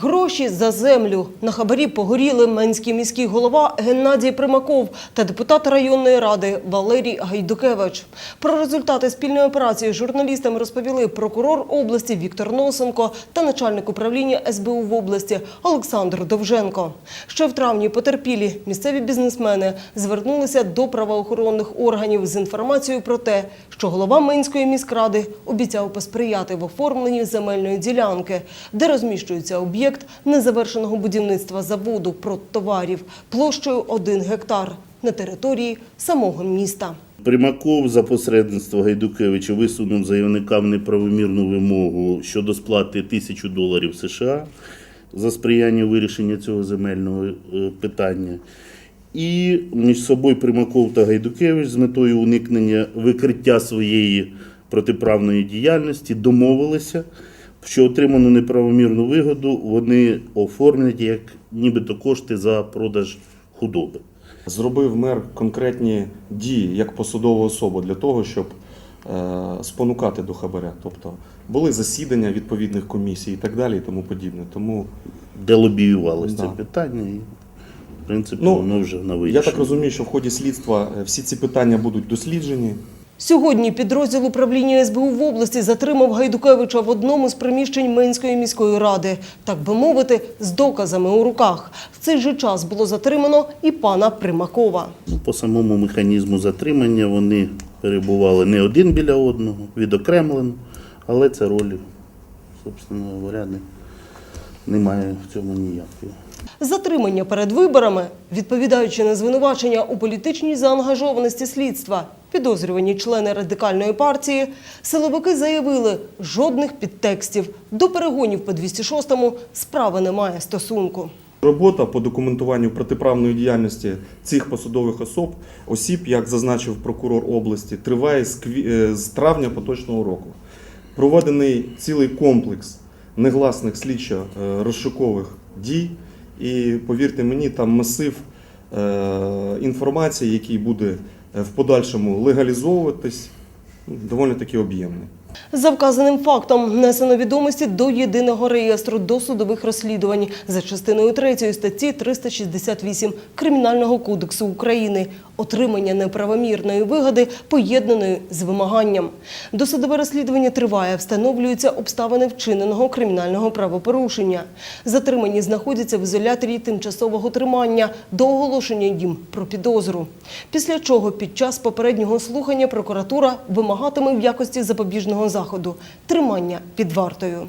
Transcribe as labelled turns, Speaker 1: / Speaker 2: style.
Speaker 1: Гроші за землю на хабарі погоріли менський міський голова Геннадій Примаков та депутат районної ради Валерій Гайдукевич. Про результати спільної операції журналістам розповіли прокурор області Віктор Носенко та начальник управління СБУ в області Олександр Довженко. Ще в травні потерпілі місцеві бізнесмени звернулися до правоохоронних органів з інформацією про те, що голова Минської міськради обіцяв посприяти в оформленні земельної ділянки, де розміщується об'єкт незавершеного будівництва заводу продтоварів площею 1 гектар на території самого міста.
Speaker 2: Примаков за посередництво Гайдукевича висунув заявникам неправомірну вимогу щодо сплати тисячу доларів США за сприяння вирішення цього земельного е, питання. І між собою Примаков та Гайдукевич з метою уникнення викриття своєї протиправної діяльності домовилися, що отриману неправомірну вигоду вони оформлять як нібито кошти за продаж худоби.
Speaker 3: Зробив мер конкретні дії як посадова особа для того, щоб е, спонукати до хабаря. Тобто були засідання відповідних комісій і так далі, і тому подібне. Тому
Speaker 2: де лобіювалося
Speaker 3: Да.
Speaker 2: це питання, і в принципі
Speaker 3: Ну,
Speaker 2: воно вже на
Speaker 3: я так розумію, що в ході слідства е, всі ці питання будуть досліджені.
Speaker 1: Сьогодні підрозділ управління СБУ в області затримав Гайдукевича в одному з приміщень Минської міської ради, так би мовити, з доказами у руках. В цей же час було затримано і пана Примакова.
Speaker 2: Ну, По самому механізму затримання вони перебували не один біля одного, відокремлено, але це ролі, собственно говоря, немає в цьому ніякої.
Speaker 1: Затримання перед виборами, відповідаючи на звинувачення у політичній заангажованості слідства, підозрювані члени радикальної партії, силовики заявили, жодних підтекстів до перегонів по 206-му справи немає стосунку.
Speaker 3: Робота по документуванню протиправної діяльності цих посадових особ, осіб, як зазначив прокурор області, триває з, е, травня поточного року. Проведений цілий комплекс негласних слідчо-розшукових дій, і повірте мені, там масив е, інформації, який буде е, в подальшому легалізовуватись, доволі таки об'ємний.
Speaker 1: За вказаним фактом внесено відомості до єдиного реєстру досудових розслідувань за частиною 3 статті 368 Кримінального кодексу України отримання неправомірної вигоди, поєднаної з вимаганням. Досудове розслідування триває, встановлюються обставини вчиненого кримінального правопорушення. Затримані знаходяться в ізоляторі тимчасового тримання до оголошення їм про підозру. Після чого під час попереднього слухання прокуратура вимагатиме в якості запобіжного заходу тримання під вартою.